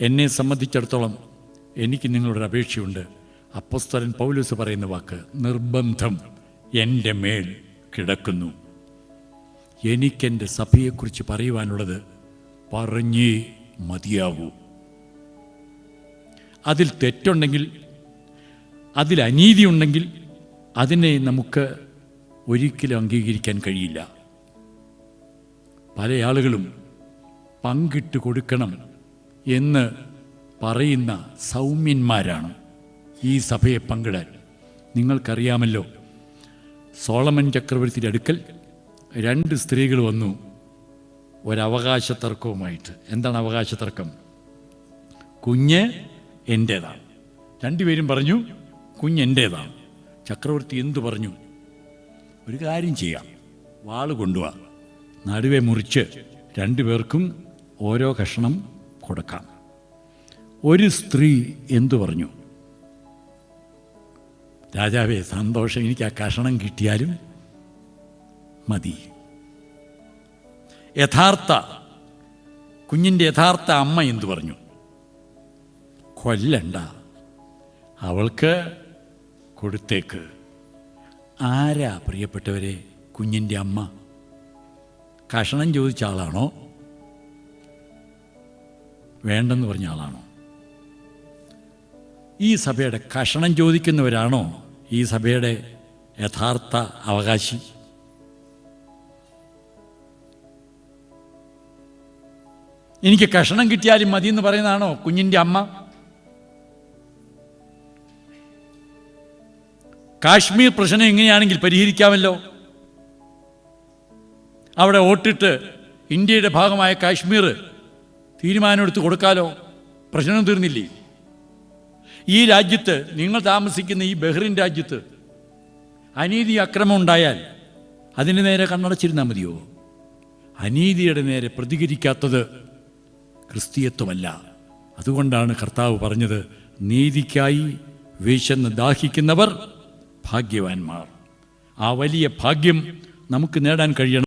എന്നെ സംബന്ധിച്ചിടത്തോളം എനിക്ക് നിങ്ങളൊരു അപേക്ഷയുണ്ട്. അപ്പസ്തലൻ പൗലൂസ് പറയുന്ന വാക്ക് നിർബന്ധം എന്റെ മേൽ കിടക്കുന്നു. എനിക്കെന്റെ സഭയെക്കുറിച്ച് പറയുവാനുള്ളത് പറഞ്ഞേ മതിയാവൂ. അതിൽ തെറ്റുണ്ടെങ്കിൽ അതിൽ അനീതി ഉണ്ടെങ്കിൽ അതിനെ നമുക്ക് ഒരിക്കലും അംഗീകരിക്കാൻ കഴിയില്ല. പല ആളുകളും പങ്കിട്ട് കൊടുക്കണം എന്ന് പറയുന്ന സൗമ്യന്മാരാണ് ഈ സഭയെ പങ്കിടാൻ. നിങ്ങൾക്കറിയാമല്ലോ സോളമൻ ചക്രവർത്തിയുടെ അടുക്കൽ രണ്ട് സ്ത്രീകൾ വന്നു ഒരവകാശ തർക്കവുമായിട്ട് എന്താണ് അവകാശ തർക്കം കുഞ്ഞ് എന്റേതാണ് രണ്ടുപേരും പറഞ്ഞു കുഞ്ഞ് എന്റേതാണ് ചക്രവർത്തി എന്തു പറഞ്ഞു? ഒരു കാര്യം ചെയ്യാം. വാൾ കൊണ്ടുവാ. നടുവെ മുറിച്ച് രണ്ടുപേർക്കും ഓരോ കഷണം കൊടുക്കാം. ഒരു സ്ത്രീ എന്തു പറഞ്ഞു? രാജാവേ സന്തോഷം. എനിക്ക് ആ കഷണം കിട്ടിയാലും മതി. യഥാർത്ഥ കുഞ്ഞിന്റെ യഥാർത്ഥ അമ്മ എന്തു പറഞ്ഞു? കൊല്ലണ്ട. അവൾക്ക് കൊടുത്തേക്ക്. ആരാ പ്രിയപ്പെട്ടവരെ കുഞ്ഞിന്റെ അമ്മ? കഷണം ചോദിച്ച ആളാണോ? വേണ്ടെന്ന് പറഞ്ഞ ആളാണോ? ഈ സഭയുടെ കഷണം ചോദിക്കുന്നവരാണോ? ഈ സഭയുടെ യഥാർത്ഥ അവകാശി? എനിക്ക് കഷണം കിട്ടിയാലും മതി എന്ന് പറയുന്നതാണോ കുഞ്ഞിന്റെ അമ്മ? കാശ്മീർ പ്രശ്നം എങ്ങനെയാണെങ്കിൽ പരിഹരിക്കാമല്ലോ. അവിടെ വോട്ടിട്ട് ഇന്ത്യയുടെ ഭാഗമായ കാശ്മീർ തീരുമാനമെടുത്ത് കൊടുക്കാലോ? പ്രശ്നം തീർന്നില്ലേ? ഈ രാജ്യത്ത് നിങ്ങൾ താമസിക്കുന്ന ഈ ബഹ്റിൻ രാജ്യത്ത് അനീതി അക്രമം ഉണ്ടായാൽ അതിന് നേരെ കണ്ണടച്ചിരുന്നാൽ മതിയോ? അനീതിയുടെ നേരെ പ്രതികരിക്കാത്തത് ക്രിസ്തീയത്വമല്ല. അതുകൊണ്ടാണ് കർത്താവ് പറഞ്ഞത് നീതിക്കായി വിശന്ന് ദാഹിക്കുന്നവർ ഭാഗ്യവാന്മാർ. ആ വലിയ ഭാഗ്യം നമുക്ക് നേടാൻ കഴിയണം.